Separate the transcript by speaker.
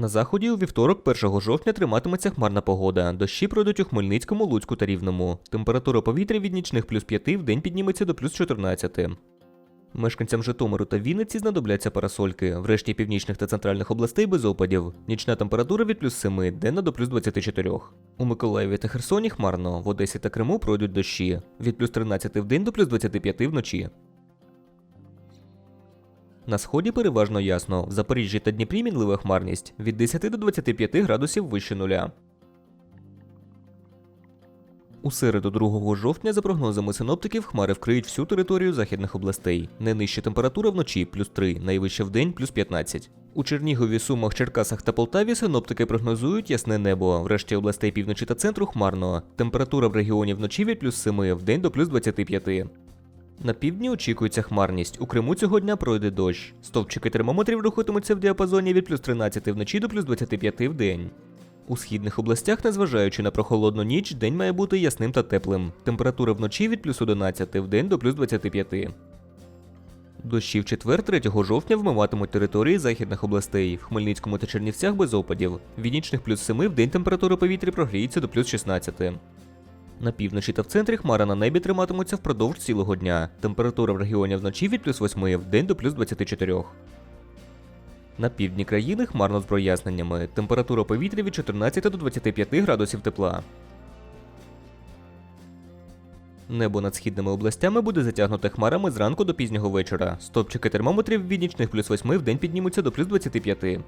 Speaker 1: На заході у вівторок, 1 жовтня, триматиметься хмарна погода. Дощі пройдуть у Хмельницькому, Луцьку та Рівному. Температура повітря від нічних плюс 5 в день підніметься до плюс 14. Мешканцям Житомиру та Вінниці знадобляться парасольки. Врешті північних та центральних областей без опадів. Нічна температура від плюс 7, денна до плюс 24. У Миколаєві та Херсоні хмарно. В Одесі та Криму пройдуть дощі. Від плюс 13 в день до плюс 25 вночі. На сході переважно ясно. В Запоріжжі та Дніпрі мінлива хмарність від 10 до 25 градусів вище нуля. У середу 2 жовтня, за прогнозами синоптиків, хмари вкриють всю територію західних областей. Найнижча температура вночі плюс 3, найвища в день плюс 15. У Чернігові, Сумах, Черкасах та Полтаві синоптики прогнозують ясне небо. Врешті областей півночі та центру хмарно. Температура в регіоні вночі від плюс 7, в день до плюс 25. На півдні очікується хмарність. У Криму цього дня пройде дощ. Стовпчики термометрів рухатимуться в діапазоні від плюс 13 вночі до плюс 25 в день. У східних областях, незважаючи на прохолодну ніч, день має бути ясним та теплим. Температура вночі від плюс 11 в день до плюс 25. Дощі в четвер 3 жовтня вмиватимуть території західних областей. В Хмельницькому та Чернівцях без опадів. Від нічних плюс 7 в день температура повітря прогріється до плюс 16. На півночі та в центрі хмара на небі триматимуться впродовж цілого дня. Температура в регіоні вночі від плюс 8 в день до плюс 24. На півдні країни хмарно з проясненнями. Температура повітря від 14 до 25 градусів тепла. Небо над східними областями буде затягнуте хмарами зранку до пізнього вечора. Стопчики термометрів від нічних плюс 8 в день піднімуться до плюс 25.